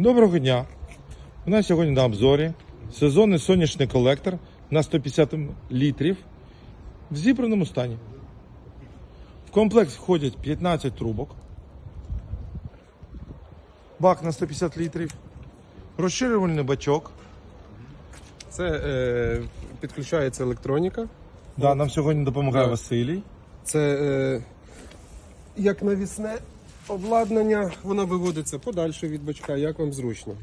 Доброго дня! У нас сьогодні на обзорі сезонний сонячний колектор на 150 літрів в зібраному стані. В комплект входять 15 трубок, бак на 150 літрів, розширювальний бачок. Це е, підключається електроніка. Да, нам сьогодні допомагає Так. Василій. Це е, як навісне обладнання, воно виводиться подальше від бачка, як вам зручно.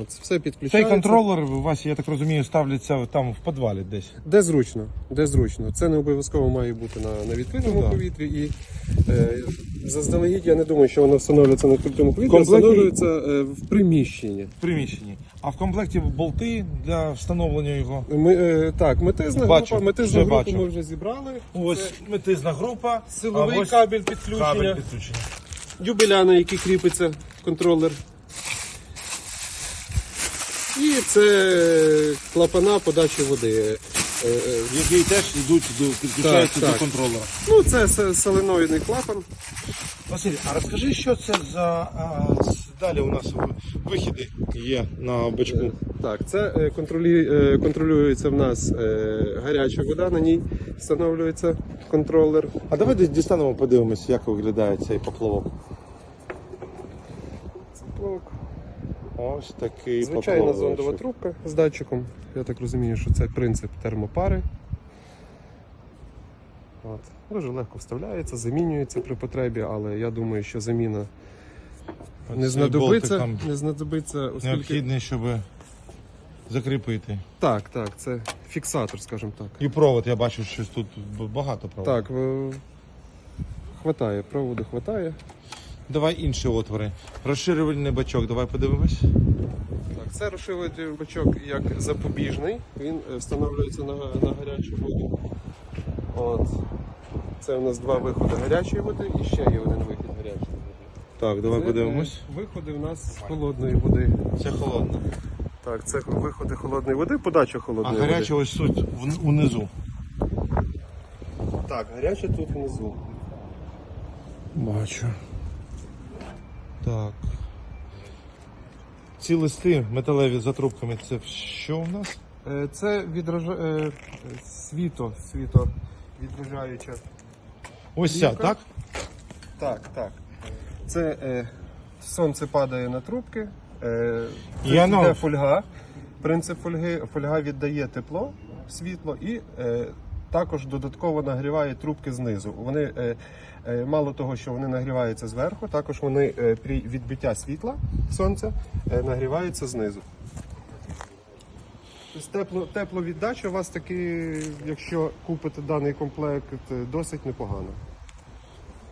От, все Цей контролер у вас, я так розумію, ставляться там в підвалі десь. Де зручно, де зручно. Це не обов'язково має бути на, на відкритому Ну, да. повітрі. І е, заздалегідь я не думаю, що воно встановлюється на відкритому повітрі, Комплекті- встановлюється е, в приміщенні. В приміщенні. А в комплекті болти для встановлення його. Ми, е, так, метизна Бачу, група, метизну групу бачу. ми вже зібрали. Ось Це метизна група. силовий а ось кабель підключення. кабель підключення. дюбеля, на який кріпиться контролер. І це клапана подачі води. Е, е, Які теж йдуть до підключаються Так, до контролера. Ну, це се- соленоїдний клапан. Василь, а розкажи, що це за а, с- далі у нас вихіди є на бачку. Так, це е, контролі, е, контролюється в нас е, гаряча вода, на ній встановлюється контролер. А давай десь дістанемо, подивимось, як виглядає цей поплавок. Ось такий Звичайна зондова трубка з датчиком. Я так розумію, що це принцип термопари. От. Дуже легко вставляється, замінюється при потребі, але я думаю, що заміна не знадобиться, не знадобиться, оскільки необхідний, щоб закріпити. так, так, це фіксатор, скажімо так. І провод, я бачу, що тут багато проводів. Так, хватає, проводу хватає. Давай інші отвори. Розширювальний бачок, давай подивимось. Так, це розшивати бачок як запобіжний. Він е, встановлюється на, на гарячу воду. От. Це у нас два виходи гарячої води і ще є один вихід гарячої води. Так, давай Це, подивимось. е, Виходи у нас з холодної води. Це холодно. Так, це виходи холодної води, подача холодної. А холодної гаряча ось суть унизу. Так, гаряча тут внизу. Бачу. Так. Ці листи металеві за трубками, це що у нас? Е, Це відража... е, світо, світо відражаюча. Ось ця, так? Так, так. Це е, сонце падає на трубки. Е, І воно- фольга. Принцип фольги, фольга віддає тепло, світло і е, також додатково нагріває трубки знизу. Вони е, е, мало того, що вони нагріваються зверху, також вони е, при відбиття світла сонця нагріваються знизу. Тобто тепло, тепловіддача у вас таки, якщо купите даний комплект, досить непогано.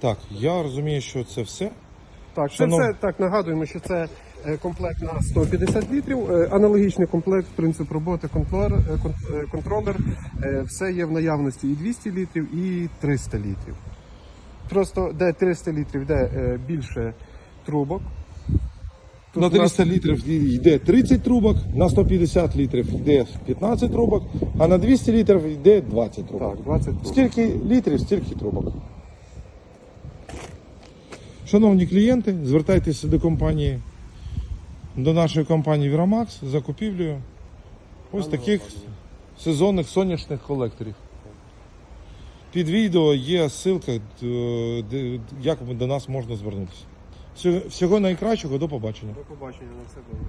Так, я розумію, що це все. Так, це все так нагадуємо, що це комплект на 150 літрів. Е, Аналогічний комплект, принцип роботи, контролер, е, кон- е, контролер. Е, Все є в наявності і 200 літрів, і 300 літрів. Просто де 300 літрів, де е, більше трубок. Тут на у нас- 300 літрів йде 30 трубок, на 150 літрів йде 15 трубок, а на 200 літрів йде 20 трубок. Так, 20 трубок. Скільки літрів, стільки трубок. Шановні клієнти, звертайтеся до компанії, до нашої компанії Viramax закупівлею ось таких сезонних сонячних колекторів. Під відео є ссылка, як до нас можна звернутися. Всього найкращого, до побачення. До побачення на все добре.